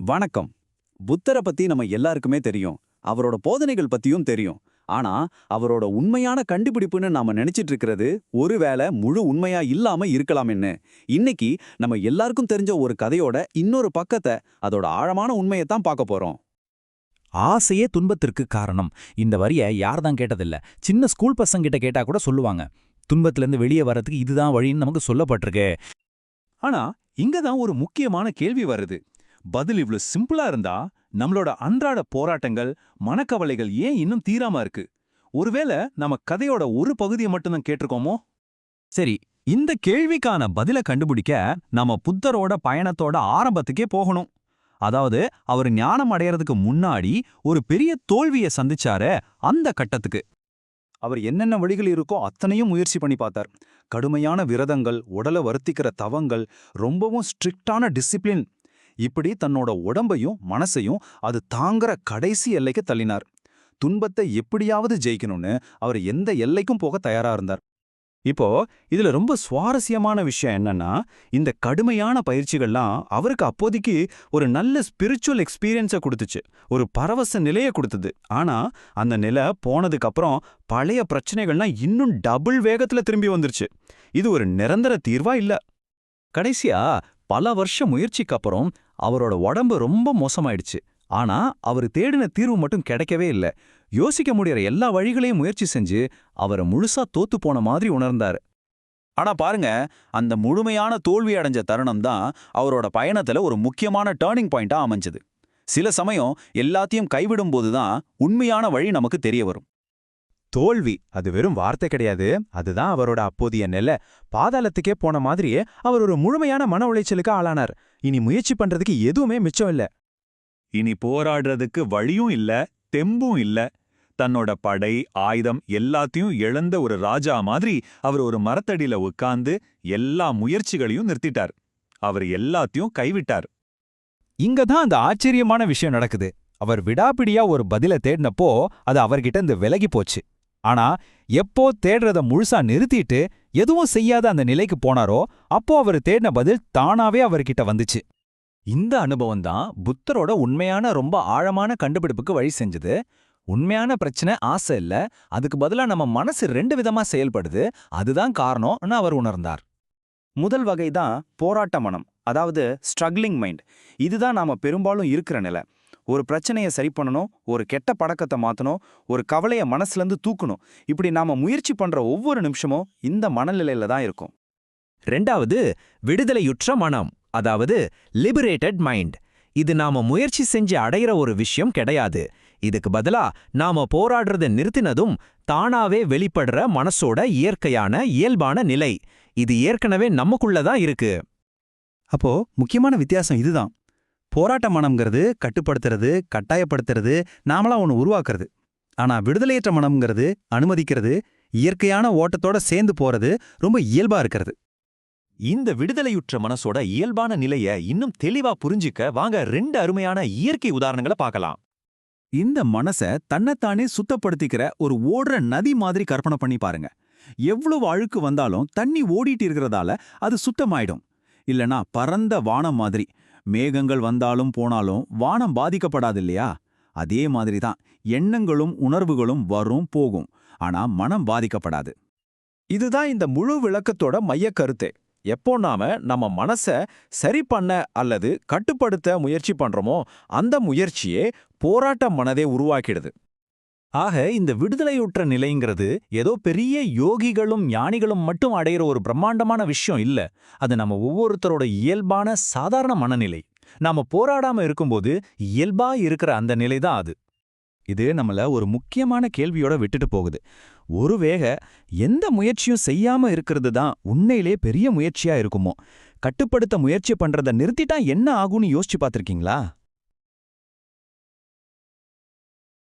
வணக்கம். புத்தரை பத்தி நம்ம எல்லாருக்குமே தெரியும். அவரோட போதனைகள் பத்தியும் தெரியும். ஆனா அவரோட உண்மையான கண்டுபிடிப்புன்னு நாம நினைச்சிட்டு இருக்கிறது ஒருவேளை முழு உண்மையா இல்லாம இருக்கலாம்னு இன்னைக்கு நம்ம எல்லாருக்கும் தெரிஞ்ச ஒரு கதையோட இன்னொரு பக்கத்தை அதோட ஆழமான உண்மையை தான் பார்க்க போறோம். ஆசையே துன்பத்திற்கு காரணம். இந்த வரிய யார் தான் கேட்டதில்ல. சின்ன ஸ்கூல் பசங்கிட்ட கேட்டா கூட சொல்லுவாங்க. துன்பத்திலிருந்து வெளியே வரதுக்கு இதுதான் வழின்னு நமக்கு சொல்லப்பட்டிருக்கு. ஆனா இங்க தான் ஒரு முக்கியமான கேள்வி வருது. பதில் இவ்ளோ சிம்பிளா இருந்தா நம்மளோட அன்றாட போராட்டங்கள் மனக்கவலைகள் ஏன் இன்னும் தீராம இருக்கு? ஒருவேளை நம்ம கதையோட ஒரு பகுதியை மட்டும்தான் கேட்டிருக்கோமோ? சரி இந்த கேள்விக்கான பதில கண்டுபிடிக்க நாம புத்தரோட பயணத்தோட ஆரம்பத்துக்கே போகணும். அதாவது அவர் ஞானம் அடையறதுக்கு முன்னாடி ஒரு பெரிய தோல்வியை சந்திச்சாரு அந்த கட்டத்துக்கு. அவர் என்னென்ன வழிகள் இருக்கோ அத்தனையும் முயற்சி பண்ணி பார்த்தார். கடுமையான விரதங்கள் உடலை வருத்திக்கிற தவங்கள் ரொம்பவும் ஸ்ட்ரிக்டான டிசிப்ளின் இப்படி தன்னோட உடம்பையும் மனசையும் அது தாங்குற கடைசி எல்லைக்கு தள்ளினார். துன்பத்தை எப்படியாவது ஜெயிக்கணும்னு அவர் எந்த எல்லைக்கும் போக தயாரா இருந்தார். இப்போ இதுல ரொம்ப சுவாரஸ்யமான விஷயம் என்னன்னா இந்த கடுமையான பயிற்சிகள்லாம் அவருக்கு அப்போதைக்கு ஒரு நல்ல ஸ்பிரிச்சுவல் எக்ஸ்பீரியன்ஸை கொடுத்துச்சு. ஒரு பரவச நிலையை கொடுத்தது. ஆனா அந்த நிலை போனதுக்கு அப்புறம் பழைய பிரச்சனைகள்லாம் இன்னும் டபுள் வேகத்துல திரும்பி வந்துருச்சு. இது ஒரு நிரந்தர தீர்வா இல்ல. கடைசியா பல வருஷ முயற்சிக்கு அப்புறம் அவரோட உடம்பு ரொம்ப மோசமாயிடுச்சு. ஆனா அவர் தேடின தீர்வு மட்டும் கிடைக்கவே இல்ல. யோசிக்க முடியற எல்லா வழிகளையும் முயற்சி செஞ்சு அவரை முழுசா தோத்து போன மாதிரி உணர்ந்தாரு. ஆனா பாருங்க அந்த முழுமையான தோல்வி அடைஞ்ச தருணம் தான் அவரோட பயணத்துல ஒரு முக்கியமான டேர்னிங் பாயிண்டா அமைஞ்சது. சில சமயம் எல்லாத்தையும் கைவிடும்போது தான் உண்மையான வழி நமக்கு தெரிய வரும். தோல்வி. அது வெறும் வார்த்தை கிடையாது. அதுதான் அவரோட அப்போதைய நிலை. பாதாளத்துக்கே போன மாதிரியே அவர் ஒரு முழுமையான மன உளைச்சலுக்கு ஆளானார். இனி முயற்சி பண்றதுக்கு எதுவுமே மிச்சம் இல்ல. இனி போராடுறதுக்கு வழியும் இல்ல தெம்பும் இல்ல. தன்னோட படை ஆயுதம் எல்லாத்தையும் இழந்த ஒரு ராஜா மாதிரி அவர் ஒரு மரத்தடியில உட்கார்ந்து எல்லா முயற்சிகளையும் நிறுத்திட்டார். அவர் எல்லாத்தையும் கைவிட்டார். இங்க தான் அந்த ஆச்சரியமான விஷயம் நடக்குது. அவர் விடாப்பிடியா ஒரு பதில தேடினப்போ அது அவர்கிட்ட இருந்து விலகி போச்சு. ஆனா எப்போ தேடுறத முழுசா நிறுத்திட்டு எதுவும் செய்யாத அந்த நிலைக்கு போனாரோ அப்போ அவர் தேடின பதில் தானாவே அவர்கிட்ட வந்துச்சு. இந்த அனுபவம் தான் புத்தரோட உண்மையான ரொம்ப ஆழமான கண்டுபிடிப்புக்கு வழி செஞ்சது. உண்மையான பிரச்சனை ஆசை இல்ல. அதுக்கு பதிலா நம்ம மனசு ரெண்டு விதமா செயல்படுது. அதுதான் காரணம்னு அவர் உணர்ந்தார். முதல் வகை தான் போராட்ட மனம் அதாவது ஸ்ட்ரகிளிங் மைண்ட் இதுதான் நாம பெரும்பாலும் இருக்கிற நிலை. ஒரு பிரச்சனையை சரி பண்ணணும் ஒரு கெட்ட பழக்கத்தை மாற்றணும் ஒரு கவலைய மனசுலேருந்து தூக்கணும். இப்படி நாம முயற்சி பண்ற ஒவ்வொரு நிமிஷமும் இந்த மனநிலையில தான் இருக்கும். ரெண்டாவது விடுதலையுற்ற மனம் அதாவது லிபரேட்டட் மைண்ட் இது நாம முயற்சி செஞ்சு அடையிற ஒரு விஷயம் கிடையாது. இதுக்கு பதிலா நாம போராடுறத நிறுத்தினதும் தானாவே வெளிப்படுற மனசோட இயற்கையான இயல்பான நிலை. இது ஏற்கனவே நமக்குள்ள தான் இருக்கு. அப்போ முக்கியமான வித்தியாசம் இதுதான். போராட்ட மனம்ங்கிறது கட்டுப்படுத்துறது கட்டாயப்படுத்துறது நாமளா ஒன்று உருவாக்குறது. ஆனா விடுதலையற்ற மனம்ங்கிறது அனுமதிக்கிறது இயற்கையான ஓட்டத்தோட சேர்ந்து போறது ரொம்ப இயல்பா இருக்கிறது. இந்த விடுதலையுற்ற மனசோட இயல்பான நிலைய இன்னும் தெளிவா புரிஞ்சிக்க வாங்க ரெண்டு அருமையான இயற்கை உதாரணங்களை பார்க்கலாம். இந்த மனசை தன்னைத்தானே சுத்தப்படுத்திக்கிற ஒரு ஓடுற நதி மாதிரி கற்பனை பண்ணி பாருங்க. எவ்வளவு அழுக்கு வந்தாலும் தண்ணி ஓடிட்டு இருக்கிறதால அது சுத்தமாயிடும். இல்லனா பரந்த வானம் மாதிரி மேகங்கள் வந்தாலும் போனாலும் வானம் பாதிக்கப்படாது இல்லையா அதே மாதிரி தான் எண்ணங்களும் உணர்வுகளும் வரும் போகும். ஆனா மனம் பாதிக்கப்படாது. இதுதான் இந்த முழு விளக்கத்தோட மையக் கருத்தே. எப்போ நாம நம்ம மனச சரி பண்ண அல்லது கட்டுப்படுத்த முயற்சி பண்றோமோ அந்த முயற்சியே போராட்ட மனதை உருவாக்கிடுது. ஆக இந்த விடுதலையுற்ற நிலைங்கிறது ஏதோ பெரிய யோகிகளும் ஞானிகளும் மட்டும் அடையிற ஒரு பிரம்மாண்டமான விஷயம் இல்ல. அது நம்ம ஒவ்வொருத்தரோட இயல்பான சாதாரண மனநிலை. நாம போராடாம இருக்கும்போது இயல்பா இருக்கிற அந்த நிலை தான் அது. இது நம்மள ஒரு முக்கியமான கேள்வியோட விட்டுட்டு போகுது. ஒருவேக எந்த முயற்சியும் செய்யாம இருக்கிறது தான் உண்மையிலே பெரிய முயற்சியா இருக்குமோ? கட்டுப்படுத்த முயற்சி பண்றத நிறுத்திட்டா என்ன ஆகும்னு யோசிச்சு பார்த்திருக்கீங்களா?